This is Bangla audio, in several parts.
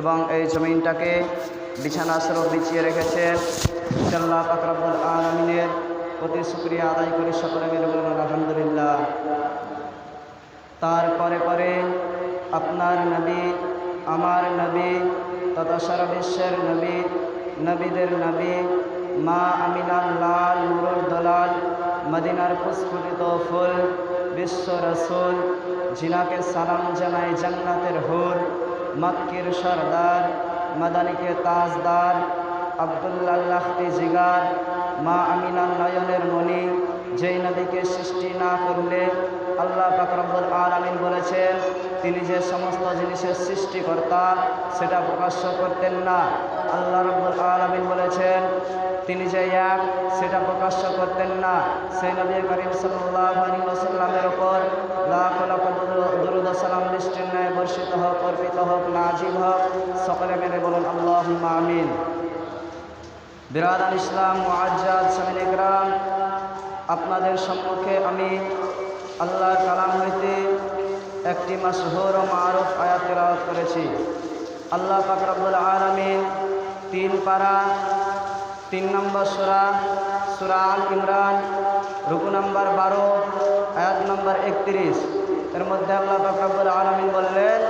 এবং এই জমিনটাকে বিছানা স্বরূপ বিছিয়ে রেখেছেন ইনশাল্লাহ পাকরাবুল আলমিনের প্রতি শুক্রিয়া আদায় করি, সকলে মিলে বলুন আলহামদুলিল্লাহ। তারপরে পরে আপনার নবী, আমার নবী, তথা সারা বিশ্বের নবী, নবীদের নবী, মা আমিনার লাল নুরুল দলাল, মদিনার প্রস্ফুটিত ফুল, বিশ্ব রসুল, জিনাকে সালাম জানাই জান্নাতের হুর মক্কির সর্দার, মাদানিকে তাজদার আবদুল্লাহ জিগার, মা আমিনার নয়নের মণি, যেই নদীকে সৃষ্টি না করলে আল্লাহ ফাকরাবুল আলমিন বলেছেন, তিনি যে সমস্ত জিনিসের সৃষ্টিকর্তা, সেটা প্রকাশ্য করতেন না। আল্লাহ রব্বুল আলমিন বলেছেন, তিনি যে এক, সেটা প্রকাশ্য করতেন না। সেই নবী করিম সাল্লাহ আলী ওসাল্লামের ওপর লাখ লাখ আমিন। বিরাদান ইসলাম মুআজ্জাদ সামিন ইকরাম আপনাদের সম্মুখে আমি আল্লাহর কালাম হইতে একটি মাসহুর ও মারুফ আয়াত তেলাওয়াত করেছি। আল্লাহ পাক রব্বুল আলামিন তিন পারা, তিন নম্বর সুরা সুরা আল ইমরান, রুকু নম্বর বারো, আয়াত নম্বর একত্রিশ। এর মধ্যে আল্লাহ পাক রব্বুল আলামিন বললেন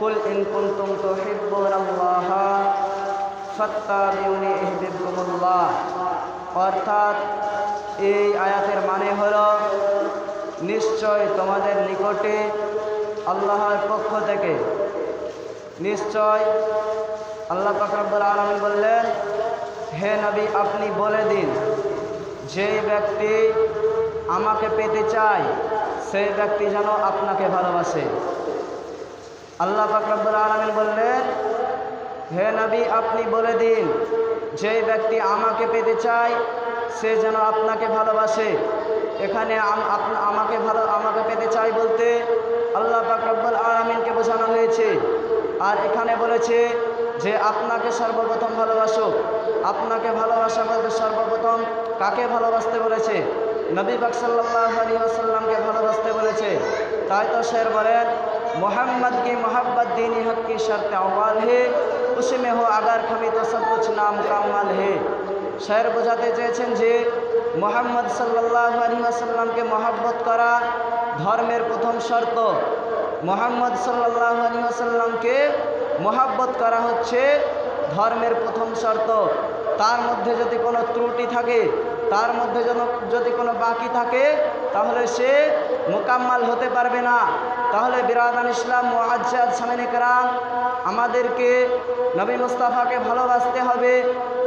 কুল ইন কুনতুম তুহিব্বুনাল্লাহ ফাত্তাবিউনি ইহবিবকুমুল্লাহ অর্থাৎ এই আয়াতের মানে হল, নিশ্চয় তোমাদের নিকটে আল্লাহর পক্ষ থেকে, নিশ্চয় আল্লাহ পাকরাবুল আলমিন বললেন, হে নবী, আপনি বলে দিন যেই ব্যক্তি আমাকে পেতে চায় সেই ব্যক্তি যেন আপনাকে ভালোবাসে। আল্লাহ পাকরাবুল আলমিন বললেন, হে নবী, আপনি বলে দিন, যেই ব্যক্তি আমাকে পেতে চায়, সে যেন আপনাকে ভালোবাসে। এখানে আমাকে ভালো আমাকে পেতে চাই বলতে আল্লাহ পাকরব্বুল আলমিনকে বোঝানো হয়েছে। আর এখানে বলেছে যে, আপনাকে সর্বপ্রথম ভালোবাসো। আপনাকে ভালোবাসা বলতে সর্বপ্রথম কাকে ভালোবাসতে বলেছে? নবী পাক সাল্লাহ আলী আসাল্লামকে ভালোবাসতে বলেছে। তাই তো শের বলেন मोहम्मद की मोहब्बत दीनी हक की शर्त अव्वल है उसमें हो अगर खमी तो सब कुछ नामुकम्मल है শের বোঝাতে চেয়েছেন যে মোহাম্মদ সাল্লাহ আলী আসাল্লামকে মহাব্বত করা ধর্মের প্রথম শর্ত মোহাম্মদ সাল্লাহ আলী আসাল্লামকে মহাব্বত করা হচ্ছে ধর্মের প্রথম শর্ত তার মধ্যে যদি কোনো ত্রুটি থাকে, তার মধ্যে যেন যদি কোনো বাকি থাকে, তাহলে সে মোকাম্মাল হতে পারবে না। তাহলে বিরাদান ইসলাম মোয়াজ্জাদ সামিন করাম, আমাদেরকে নবী মুস্তাফাকে ভালোবাসতে হবে,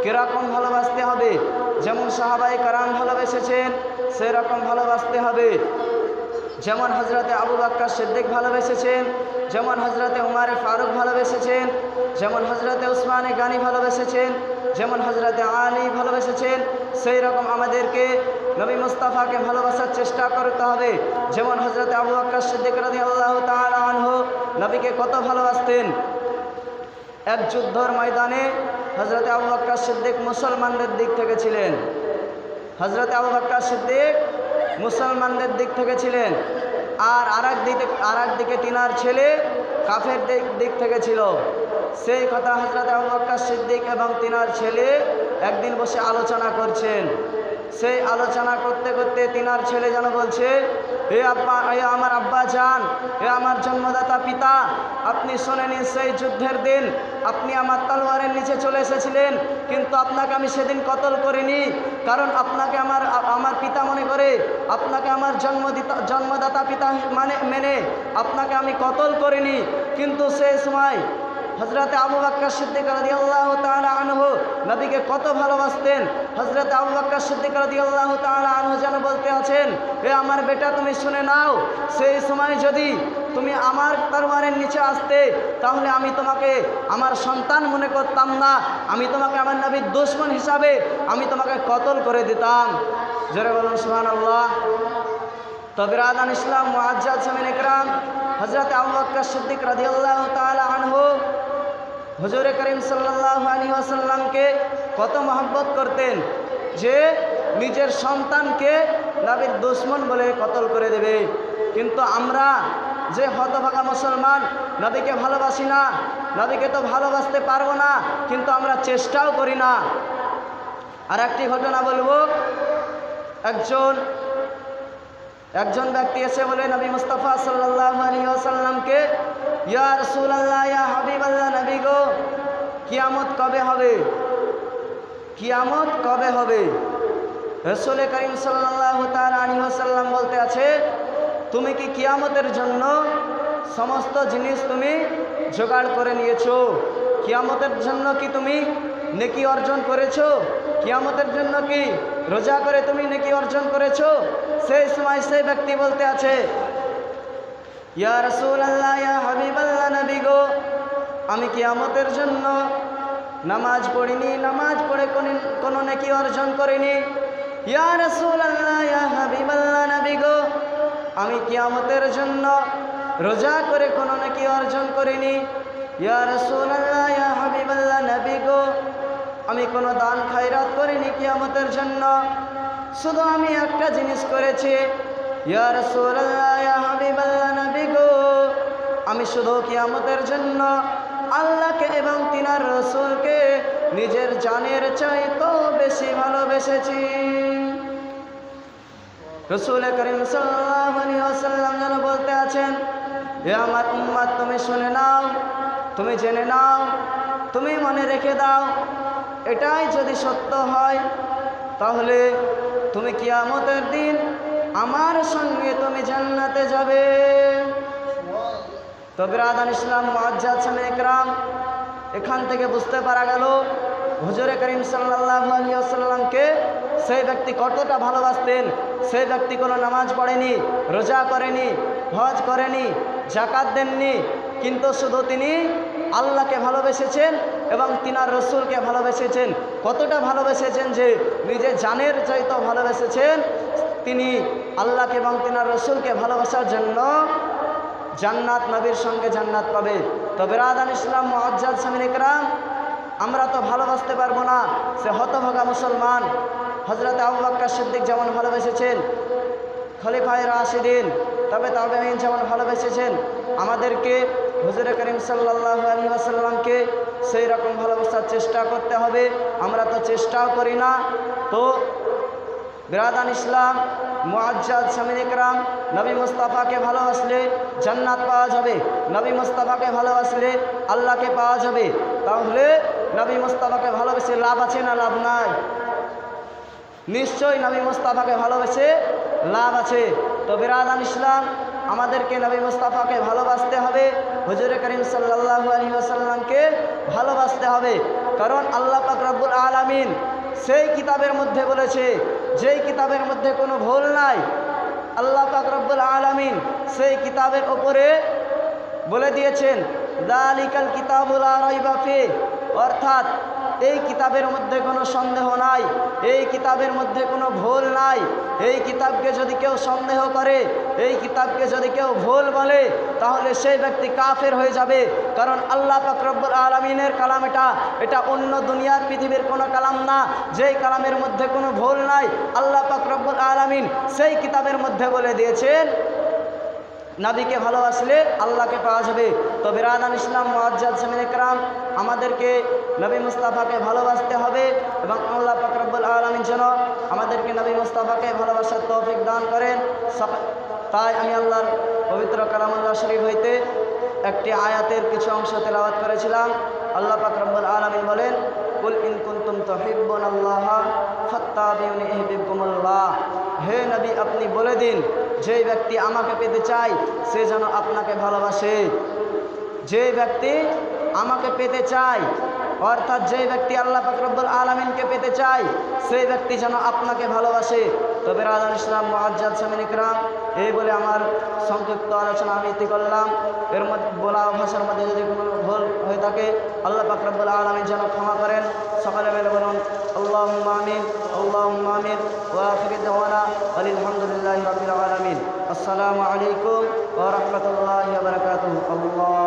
কীরকম ভালোবাসতে হবে? যেমন সাহাবাই কারাম ভালোবেসেছেন, সেরকম ভালোবাসতে হবে। যেমন হজরতে আবু বাক্কা সিদ্দিক ভালোবেসেছেন, যেমন হজরতে উমারে ফারুক ভালোবেসেছেন, যেমন হজরতে উসমানে গানি ভালোবেসেছেন যেমন হজরতে আলী ভালোবেসেছেন সেই রকম আমাদেরকে নবী মুস্তাফাকে ভালোবাসার চেষ্টা করতে হবে। যেমন হজরতে আবু বাক্কা সিদ্দিক রাজি আল্লাহ তালহ নবীকে কত ভালোবাসতেন। এক যুদ্ধর ময়দানে হজরতে আবু বাক্কা সিদ্দিক মুসলমানদের দিক থেকে ছিলেন। হজরত আবু বাক্কা সিদ্দিক মুসলমানদের দিক থেকে ছিলেন। আর আর দিকে আর দিকে তিনার ছেলে কাফের দিক থেকে ছিল। সেই কথা হজরত আবুবাক্কা সিদ্দিক এবং তিনার ছেলে একদিন বসে আলোচনা করছেন। সেই আলোচনা করতে করতে তিনার ছেলে যেন বলছে হে আব্বা, এ আমার আব্বা যান হে আমার জন্মদাতা পিতা, আপনি শোনেনি সেই যুদ্ধের দিন, আপনি আমার তলোয়ারের নিচে চলে এসেছিলেন, কিন্তু আপনাকে আমি সেদিন কতল করিনি, কারণ আপনাকে আমার আমার পিতা মনে করে, আপনাকে আমার জন্মদিতা, জন্মদাতা পিতা মানে মেনে, আপনাকে আমি কতল করিনি, কিন্তু সেই সময় হজরত আবু বাক্কা সিদ্দিক রাদি আল্লাহ তালা আনহু নবীকে কত ভালোবাসতেন। হজরত আবু বাক্কা সিদ্দিক রাদি আল্লাহ তালা আনহু যেন বলতে আছেন, এ আমার বেটা, তুমি শুনে নাও, সেই সময় যদি তুমি আমার তরবারের নিচে আসতে, তাহলে আমি তোমাকে আমার সন্তান মনে করতাম না। আমি তোমাকে আমার নবীর দুশ্মন হিসাবে আমি তোমাকে কতল করে দিতাম। জোরে বলুন সুহান আল্লাহ তবিরাদান ইসলাম মুআজ্জাদ সামিন ইকরাম হজরত আবু বকর সিদ্দিক রাদিয়াল্লাহু তাআলা আনহু হুজুর করিম সাল্লাল্লাহু আলাইহি ওয়াসাল্লামকে কত মহব্বত করতেন যে নিজের সন্তানকে নবীর দুশ্মন বলে কতল করে দেবে। কিন্তু আমরা যে হতভাগা মুসলমান, নবীকে ভালোবাসি না, নবীকে তো ভালোবাসতে পারব না, কিন্তু আমরা চেষ্টাও করি না। আর একটি ঘটনা বলব, একজন একজন ব্যক্তি এসে বলে, নবী মুস্তাফা সাল্লাহ আলী আসাল্লামকে ইয়া রসুল্লাহ ইয়া হাবিব আল্লাহ নবী গো, কিয়ামত কবে হবে? কিয়ামত কবে হবে? রসুল করিম সাল্লাহ তার আলী আসাল্লাম বলতে আছে, তুমি কি কিয়ামতের জন্য সমস্ত জিনিস তুমি জোগাড় করে নিয়েছো? কিয়ামতের জন্য কি তুমি নেকি অর্জন করেছ? কিয়ামতের জন্য কি রোজা করে তুমি নেকি অর্জন করেছ? সেই সময় সেই ব্যক্তি বলতে আছে ইয়া রসুল আল্লাহ ইয়া হাবিব আল্লাহ নবী গো, আমি কিয়ামতের জন্য নামাজ পড়িনি, নামাজ পড়ে কোন- কোনো নাকি অর্জন করিনি। ইয়া রসুল আল্লাহ ইয়া হাবিব আল্লাহ নবী গো, আমি কিয়ামতের জন্য রোজা করে কোনো নাকি অর্জন করিনি। ইয়া রসুল আল্লাহ ইয়া হাবিব আল্লাহ নবী গো, আমি কোনো দান খায়রাত করিনি কিয়ামতের জন্য। শুধু আমি একটা জিনিস করেছি। ইয়া রসুল আল্লাহ ইয়া আমি শুধু কিয়ামতের জন্য আল্লাহকে এবং তিনার রসুলকে নিজের জানের চাইতো বেশি ভালোবেসেছি। রসুল করিম সাল্লাম যেন বলতে আছেন, এ আমার উম্মাদ তুমি শুনে নাও, তুমি জেনে নাও, তুমি মনে রেখে দাও, এটাই যদি সত্য হয়, তাহলে তুমি কিয়ামতের দিন আমার সঙ্গে তুমি জান্নাতে যাবে। তো বিরাদান ইসলাম মজ্জাদ সামনে একরাম, এখান থেকে বুঝতে পারা গেল, হুজুরে করিম সাল্লাহ আলিয়াল্লামকে সেই ব্যক্তি কতটা ভালোবাসতেন, সেই ব্যক্তি কোনো নামাজ পড়েনি, রোজা করেনি, হজ করেনি জাকাত দেননি, কিন্তু শুধু তিনি আল্লাহকে ভালোবেসেছেন এবং তিনার রসুলকে ভালোবেসেছেন। কতটা ভালোবেসেছেন যে নিজের জানের চাইতেও ভালোবেসেছেন, তিনি আল্লাহকে এবং তিনার রসুলকে ভালোবাসার জন্য জান্নাত নবীর সঙ্গে জান্নাত পাবে। তো বেরাদান ইসলাম মজ্জাদ সামিন ইকরাম আমরা তো ভালোবাসতে পারব না। সে হতভাগা মুসলমান। হজরত আবু বাক্কা সিদ্দিক যেমন ভালোবেসেছেন, খলিফায় রাশিদিন, তবে তাবেইন যেমন ভালোবেসেছেন, আমাদেরকে হুজুর করিম সাল্লাহ আলী সেই রকম ভালোবাসার চেষ্টা করতে হবে। আমরা তো চেষ্টাও করি না। তো বিরাদান ইসলাম মুআজ্জাদ স্বামী ইকরাম নবী মুস্তাফাকে ভালোবাসলে জান্নাত পাওয়া যাবে, নবী মুস্তাফাকে ভালোবাসলে আল্লাহকে পাওয়া যাবে। তাহলে নবী মুস্তাফাকে ভালোবেসে লাভ আছে না লাভ নাই? নিশ্চয়ই নবী মুস্তাফাকে ভালোবেসে লাভ আছে। তো বিরাদান ইসলাম, আমাদেরকে নবী মুস্তাফাকে ভালোবাসতে হবে, হুজুর করিম সাল্লাল্লাহু আলাইহি ওয়াসাল্লামকে ভালোবাসতে হবে। কারণ আল্লাহ পাক রব্বুল আলামিন সেই কিতাবের মধ্যে বলেছে, যেই কিতাবের মধ্যে কোনো ভুল নাই, আল্লাহ পাক রব্বুল আলামিন সেই কিতাবের ওপরে বলে দিয়েছেন, দালিকাল কিতাবুল আরাইবাফি অর্থাৎ এই কিতাবের মধ্যে কোনো সন্দেহ নাই, এই কিতাবের মধ্যে কোনো ভুল নাই, এই কিতাবকে যদি কেউ সন্দেহ করে এই কিতাবকে যদি কেউ ভুল বলে, তাহলে সেই ব্যক্তি কাফের হয়ে যাবে। কারণ আল্লাহ পাকরব্বুল আলমিনের কালাম এটা। এটা অন্য দুনিয়ার পৃথিবীর কোনো কালাম না। যেই কালামের মধ্যে কোনো ভুল নাই, আল্লাহ পাকরব্বুল আলমিন সেই কিতাবের মধ্যে বলে দিয়েছেন, নাবিকে ভালোবাসলে আল্লাহকে পাওয়া যাবে। তো বিরাদান ইসলাম মোয়াজ্জাদ সামিন ইকরাম আমাদেরকে নবী মুস্তাফাকে ভালোবাসতে হবে এবং আল্লাহ ফাকরাবুল আলমীর যেন আমাদেরকে নবী মুস্তাফাকে ভালোবাসার তৌফিক দান করেন। তাই আমি আল্লাহর পবিত্র কালামুল্লাহ শরীফ হইতে একটি আয়াতের কিছু অংশ তেলাওয়াত করেছিলাম। আল্লাহ ফাকরাবুল আলমিন বলেন, কুল ইন কুনতুম তুহিব্বুন আল্লাহ ফাত্তাবিউনি ইহবিবকুমুল্লাহ। হে নবী, আপনি বলে দিন যেই ব্যক্তি আমাকে পেতে চায়, সে যেন আপনাকে ভালোবাসে। যে ব্যক্তি আমাকে পেতে চায়, অর্থাৎ যে ব্যক্তি আল্লাহ ফাকরবুল আলমিনকে পেতে চায়, সেই ব্যক্তি যেন আপনাকে ভালোবাসে। তবে রাজান ইসলাম মোয়াজ্জাদ সামিন ইকরাম, এই বলে আমার সংক্ষিপ্ত আলোচনা আমি ইতি করলাম। এর মধ্যে বলা ভাষার মধ্যে যদি কোনো ভুল হয়ে থাকে, আল্লাহ ফাকরবুল আলমিন যেন ক্ষমা করেন। সকালে বেলে বলুন আল্লাহ আমিন আল্লাহ আমিন ওয়াফির দেওয়ানা আলহামদুলিল্লাহ আলমিন। আসসালামু আলাইকুম ওরহমতুল্লাহ বরকাত আল্লাহ।